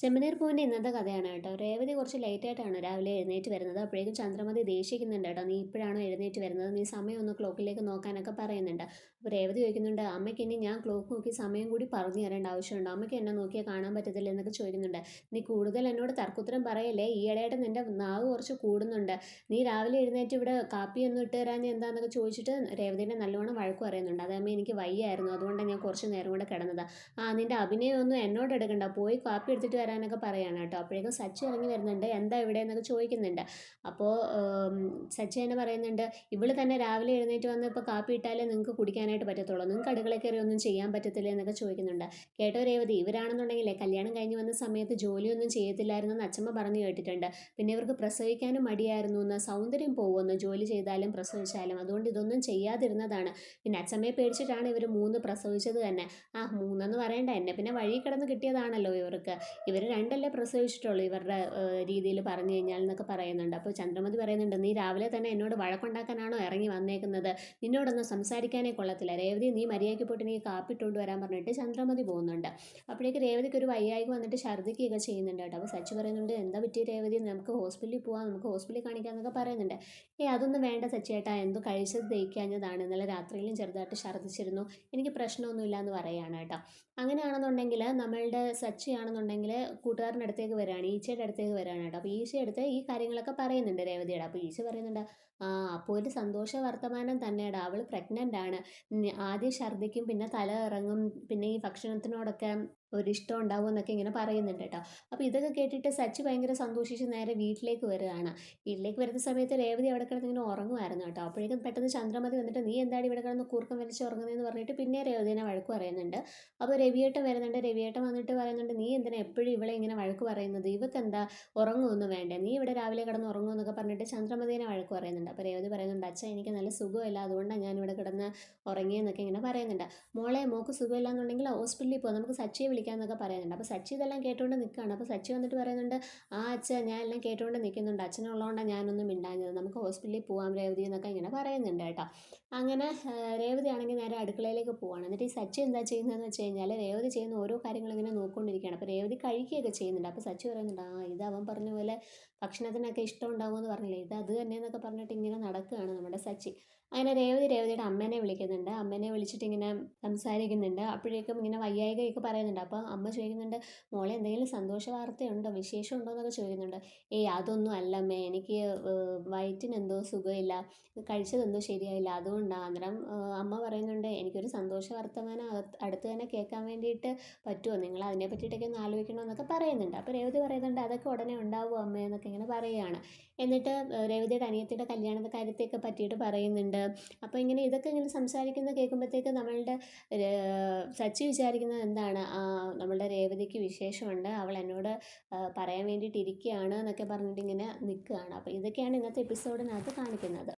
ചെമ്മനീർ പൂവിന്റെ ഇന്നത്തെ കഥയാണ് കേട്ടോ. രേവതി കുറച്ച് ലേറ്റായിട്ടാണ് രാവിലെ എഴുന്നേറ്റ് വരുന്നത്. അപ്പോഴേക്കും ചന്ദ്രമതി ദേഷിക്കുന്നുണ്ട് കേട്ടോ. നീ ഇപ്പോഴാണോ എഴുന്നേറ്റ് വരുന്നത്? നീ സമയം ഒന്ന് ക്ലോക്കിലേക്ക് നോക്കാനൊക്കെ പറയുന്നുണ്ട്. അപ്പോൾ രേവതി ചോദിക്കുന്നുണ്ട് അമ്മയ്ക്ക് ഇനി ഞാൻ ക്ലോക്ക് നോക്കി സമയം കൂടി പറഞ്ഞു തരേണ്ട ആവശ്യമുണ്ടോ? അമ്മയ്ക്ക് എന്നെ നോക്കിയാൽ കാണാൻ പറ്റത്തില്ല എന്നൊക്കെ ചോദിക്കുന്നുണ്ട്. നീ കൂടുതൽ എന്നോട് തർക്കുത്തരം പറയല്ലേ? ഈ ഈയിടെയായിട്ട് നിന്റെ നാവ് കുറച്ച് കൂടുന്നുണ്ട്. നീ രാവിലെ എഴുന്നേറ്റ് ഇവിടെ കാപ്പി ഒന്നും ഇട്ട് തരാൻ എന്താണെന്നൊക്കെ ചോദിച്ചിട്ട് രേവതിന്റെ നല്ലോണം വഴക്ക് പറയുന്നുണ്ട്. അതേമേ എനിക്ക് വയ്യായിരുന്നു. അതുകൊണ്ടാണ് ഞാൻ കുറച്ച് നേരം കൂടെ കിടന്നത്. ആ നിന്റെ അഭിനയമൊന്നും എന്നോട് എടുക്കണ്ട. പോയി കാപ്പി എടുത്തിട്ട് വരാനൊക്കെ പറയാണ് കേട്ടോ. അപ്പോഴേക്കും സച്ചി ഇറങ്ങി വരുന്നുണ്ട്. എന്താ ഇവിടെ എന്നൊക്കെ ചോദിക്കുന്നുണ്ട്. അപ്പോൾ സച്ചി തന്നെ പറയുന്നുണ്ട് ഇവൾ തന്നെ രാവിലെ എഴുന്നേറ്റ് വന്ന് ഇപ്പോൾ കാപ്പി ഇട്ടാലേ നിങ്ങൾക്ക് കുടിക്കാനായിട്ട് പറ്റത്തുള്ളൂ. നിങ്ങൾക്ക് അടുക്കളയിൽ കയറി ഒന്നും ചെയ്യാൻ പറ്റത്തില്ല? എന്നൊക്കെ ചോദിക്കുന്നുണ്ട്. കേട്ടോ രേവതി ഇവരാണെന്നുണ്ടെങ്കിലേ കല്യാണം കഴിഞ്ഞ് വന്ന സമയത്ത് ജോലിയൊന്നും ചെയ്യത്തില്ലായിരുന്നു എന്ന് അച്ഛമ്മ പറഞ്ഞു കേട്ടിട്ടുണ്ട്. പിന്നെ ഇവർക്ക് പ്രസവിക്കാനും മടിയായിരുന്നു എന്ന് സൗന്ദര്യം പോകുമെന്ന് ജോലി ചെയ്താലും പ്രസവിച്ചാലും. അതുകൊണ്ട് ഇതൊന്നും ചെയ്യാതിരുന്നതാണ്. പിന്നെ അച്ഛമ്മയെ പേടിച്ചിട്ടാണ് ഇവർ മൂന്ന് പ്രസവിച്ചത് തന്നെ. ആ മൂന്നെന്ന് പറയണ്ട. എന്നെ പിന്നെ വഴി കിടന്ന് കിട്ടിയതാണല്ലോ ഇവർക്ക്. ഇവർ രണ്ടല്ലേ പ്രസവിച്ചിട്ടുള്ളൂ. ഇവരുടെ രീതിയിൽ പറഞ്ഞു കഴിഞ്ഞാൽ എന്നൊക്കെ പറയുന്നുണ്ട്. അപ്പോൾ ചന്ദ്രമതി പറയുന്നുണ്ട് നീ രാവിലെ തന്നെ എന്നോട് വഴക്കുണ്ടാക്കാനാണോ ഇറങ്ങി വന്നേക്കുന്നത്? നിന്നോടൊന്നും സംസാരിക്കാനേ കൊള്ളത്തില്ല. രേവതി നീ മര്യാദയ്ക്ക് പോയിട്ട് നീ കാപ്പിട്ടുകൊണ്ട് വരാൻ പറഞ്ഞിട്ട് ചന്ദ്രമതി പോകുന്നുണ്ട്. അപ്പോഴേക്ക് രേവതിക്ക് ഒരു വയ്യായ്ക വന്നിട്ട് ഛർദ്ദിക്കുകയൊക്കെ ചെയ്യുന്നുണ്ട് കേട്ടോ. അപ്പോൾ സച്ചി പറയുന്നുണ്ട് എന്താ പറ്റി രേവതി? നമുക്ക് ഹോസ്പിറ്റലിൽ പോവാം നമുക്ക് ഹോസ്പിറ്റലിൽ കാണിക്കാം എന്നൊക്കെ പറയുന്നുണ്ട്. ഏ അതൊന്നും വേണ്ട സച്ചേട്ടാ എന്തോ കഴിച്ചത് ദഹിക്കാഞ്ഞതാണ്. ഇന്നലെ രാത്രിയിലും ചെറുതായിട്ട് ഛർദ്ദിച്ചിരുന്നു. എനിക്ക് പ്രശ്നമൊന്നുമില്ല എന്ന് പറയുകയാണ് കേട്ടോ. അങ്ങനെയാണെന്നുണ്ടെങ്കിൽ നമ്മളുടെ സച്ചിയാണെന്നുണ്ടെങ്കിൽ കൂട്ടുകാരന്റെ അടുത്തേക്ക് വരികയാണ് ഈച്ചയുടെ അടുത്തേക്ക് വരികയാണ് കേട്ടോ. അപ്പോൾ ഈശ അടുത്ത് ഈ കാര്യങ്ങളൊക്കെ പറയുന്നുണ്ട് രേവതിയുടെ അപ്പോൾ ഈശ പറയുന്നുണ്ട് ആ അപ്പോൾ ഒരു സന്തോഷ വർത്തമാനം തന്നെയാണ് അവൾ പ്രഗ്നന്റ് ആണ്. ആദ്യം ഛർദ്ദിക്കും പിന്നെ തല ഇറങ്ങും പിന്നെ ഈ ഭക്ഷണത്തിനോടൊക്കെ ഒരിഷ്ടം ഉണ്ടാവും എന്നൊക്കെ ഇങ്ങനെ പറയുന്നുണ്ട് കേട്ടോ. അപ്പോൾ ഇതൊക്കെ കേട്ടിട്ട് സച്ചി ഭയങ്കര സന്തോഷിച്ച് നേരെ വീട്ടിലേക്ക് വരികയാണ്. വീട്ടിലേക്ക് വരുന്ന സമയത്ത് രേവതി അവിടെ കിടന്ന് ഇങ്ങനെ ഉറങ്ങുമായിരുന്നു കേട്ടോ. അപ്പോഴേക്കും പെട്ടെന്ന് ചന്ദ്രമതി വന്നിട്ട് നീ എന്താണ് ഇവിടെ കിടന്ന് കൂർക്കം വലിച്ച് ഉറങ്ങുന്നതെന്ന് പറഞ്ഞിട്ട് പിന്നെ രേവതിനെ വഴക്ക് പറയുന്നുണ്ട്. അപ്പോൾ രവിയേട്ടൻ വരുന്നുണ്ട്. രവിയേട്ടൻ വന്നിട്ട് പറയുന്നുണ്ട് നീ എന്തിനാ എപ്പോഴും ഇവളെ ഇങ്ങനെ വഴക്ക് പറയുന്നത്? ഇവക്ക് എന്താ ഉറങ്ങുമൊന്നും വേണ്ടേ? നീ ഇവിടെ രാവിലെ കിടന്ന് ഉറങ്ങുമെന്നൊക്കെ പറഞ്ഞിട്ട് ചന്ദ്രമതിനെ വഴക്ക് പറയുന്നുണ്ട്. അപ്പോൾ രേവതി പറയുന്നുണ്ട് അച്ഛൻ എനിക്ക് നല്ല സുഖമില്ല. അതുകൊണ്ടാണ് ഞാൻ ഇവിടെ കിടന്ന് ഉറങ്ങിയെന്നൊക്കെ ഇങ്ങനെ പറയുന്നുണ്ട്. മോളെ മോക്ക് സുഖമില്ല എന്നുണ്ടെങ്കിൽ ഹോസ്പിറ്റലിൽ പോകും നമുക്ക് സച്ചിയെ വിളിക്കാമെന്നൊക്കെ പറയുന്നുണ്ട്. അപ്പോൾ സച്ചി ഇതെല്ലാം കേട്ടുകൊണ്ട് നിൽക്കുകയാണ് അപ്പോൾ സച്ചി വന്നിട്ട് പറയുന്നുണ്ട് ആ അച്ഛൻ ഞാൻ എല്ലാം കേട്ടുകൊണ്ട് നിൽക്കുന്നുണ്ട് അച്ഛനുള്ളതുകൊണ്ടാണ് ഞാനൊന്നും മിണ്ടാഞ്ഞത്. നമുക്ക് ഹോസ്പിറ്റലിൽ പോകാം രേവതി എന്നൊക്കെ ഇങ്ങനെ പറയുന്നുണ്ട് കേട്ടോ. അങ്ങനെ രേവതി ആണെങ്കിൽ നേരെ അടുക്കളയിലേക്ക് പോവാണ്. എന്നിട്ട് ഈ സച്ചി എന്താ ചെയ്യുന്നതെന്ന് വെച്ച് കഴിഞ്ഞാൽ രേവതി ചെയ്യുന്ന ഓരോ കാര്യങ്ങളും ഇങ്ങനെ നോക്കിക്കൊണ്ടിരിക്കുകയാണ്. അപ്പോൾ രേവതി കഴിക്കുകയൊക്കെ ചെയ്യുന്നുണ്ട്. അപ്പോൾ സച്ചി പറയുന്നുണ്ട് ആ ഇത് അവൻ പറഞ്ഞ പോലെ ഭക്ഷണത്തിനൊക്കെ ഇഷ്ടം ഉണ്ടാവുമെന്ന് പറഞ്ഞില്ലേ? ഇത് അത് തന്നെ എന്നൊക്കെ പറഞ്ഞിട്ട് ഇങ്ങനെ നടക്കുകയാണ് നമ്മുടെ സച്ചി. അങ്ങനെ രേവതി രേവതിയുടെ അമ്മേനെ വിളിക്കുന്നുണ്ട്. അമ്മേനെ വിളിച്ചിട്ട് ഇങ്ങനെ സംസാരിക്കുന്നുണ്ട്. അപ്പോഴേക്കും ഇങ്ങനെ വയ്യായികയൊക്കെ പറയുന്നുണ്ട്. അപ്പോൾ അമ്മ ചോദിക്കുന്നുണ്ട് മോളെ എന്തെങ്കിലും സന്തോഷ വാർത്തയുണ്ടോ? വിശേഷം ഉണ്ടോ എന്നൊക്കെ ചോദിക്കുന്നുണ്ട്. ഏയ് അതൊന്നും അല്ല അമ്മേ. എനിക്ക് വയറ്റിന് എന്തോ സുഖമില്ല. കഴിച്ചതെന്തോ ശരിയായില്ല. അതുകൊണ്ടാണ് അന്നേരം അമ്മ പറയുന്നുണ്ട് എനിക്കൊരു സന്തോഷ വർത്തമാനം അടുത്ത് തന്നെ കേൾക്കാൻ വേണ്ടിയിട്ട് പറ്റുമോ നിങ്ങൾ അതിനെ പറ്റിയിട്ടൊക്കെ ഒന്ന് ആലോചിക്കണമെന്നൊക്കെ പറയുന്നുണ്ട്. അപ്പോൾ രേവതി പറയുന്നുണ്ട് അതൊക്കെ ഉടനെ ഉണ്ടാവുമോ അമ്മേ? എന്നൊക്കെ ഇങ്ങനെ പറയുകയാണ്. എന്നിട്ട് രേവതിയുടെ അനിയത്തിയുടെ കല്യാണ കാര്യത്തെയൊക്കെ പറ്റിയിട്ട് പറയുന്നുണ്ട്. അപ്പോൾ ഇങ്ങനെ ഇതൊക്കെ ഇങ്ങനെ സംസാരിക്കുന്നത് കേൾക്കുമ്പോഴത്തേക്ക് നമ്മളുടെ സച്ചി വിചാരിക്കുന്നത് എന്താണ്? നമ്മളുടെ രേവതിക്ക് വിശേഷമുണ്ട്. അവൾ എന്നോട് പറയാൻ വേണ്ടിയിട്ട് ഇരിക്കുകയാണ് എന്നൊക്കെ പറഞ്ഞിട്ട് ഇങ്ങനെ നിൽക്കുകയാണ്. അപ്പോൾ ഇതൊക്കെയാണ് ഇന്നത്തെ എപ്പിസോഡിനകത്ത് കാണിക്കുന്നത്.